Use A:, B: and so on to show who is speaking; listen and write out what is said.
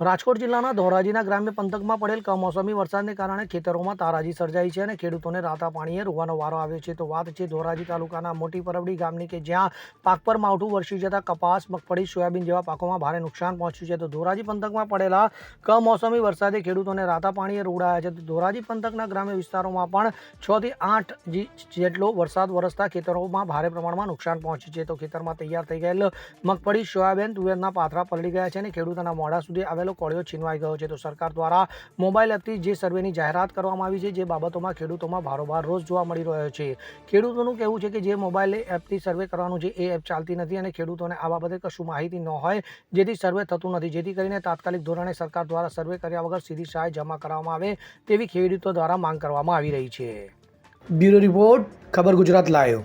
A: રાજકોટ જિલ્લાના ધોરાજીના ગ્રામ્ય પંથકમાં પડેલ કમોસમી વરસાદને કારણે ખેતરોમાં તારાજી સર્જાઈ છે અને ખેડૂતોને રાતા પાણીએ રોવાનો વારો આવ્યો છે. તો વાત છે ધોરાજી તાલુકાના મોટી પરબડી ગામની કે જ્યાં પાક પર માવઠું વરસી જતા કપાસ, મગફળી, સોયાબીન જેવા પાકોમાં ભારે નુકસાન પહોંચ્યું છે. તો ધોરાજી પંથકમાં પડેલા કમોસમી વરસાદે ખેડૂતોને રાતા પાણીએ રોડાયા છે. તો ધોરાજી પંથકના ગ્રામ્ય વિસ્તારોમાં પણ છ થી આઠ જેટલો વરસાદ વરસતા ખેતરોમાં ભારે પ્રમાણમાં નુકસાન પહોંચ્યું છે. તો ખેતરમાં તૈયાર થઈ ગયેલ મગફળી, સોયાબીન, તુવેરના પાથરા પલળી ગયા છે અને ખેડૂતોના મોડા સુધી આવેલો કોળિયો છીનવાઈ ગયો છે. તો સરકાર દ્વારા મોબાઈલ એપથી જે સર્વેની જાહેરાત કરવામાં આવી છે, જે બાબતોમાં ખેડૂતોમાં ભારોભાર રોષ જોવા મળી રહ્યો છે. ખેડૂતોનું કહેવું છે કે જે મોબાઈલ એપથી સર્વે કરવાનું છે, એ એપ ચાલતી નથી અને ખેડૂતોને આ બાબતે કશું માહિતી ન હોય, જેથી સર્વે થતું નથી. જેથી કરીને તાત્કાલિક ધોરણે સરકાર દ્વારા સર્વે કર્યા વગર સીધી સહાય જમા કરવામાં આવે તેવી ખેડૂતો દ્વારા માંગ કરવામાં આવી રહી છે. બ્યુરો રિપોર્ટ, ખબર ગુજરાત લાયો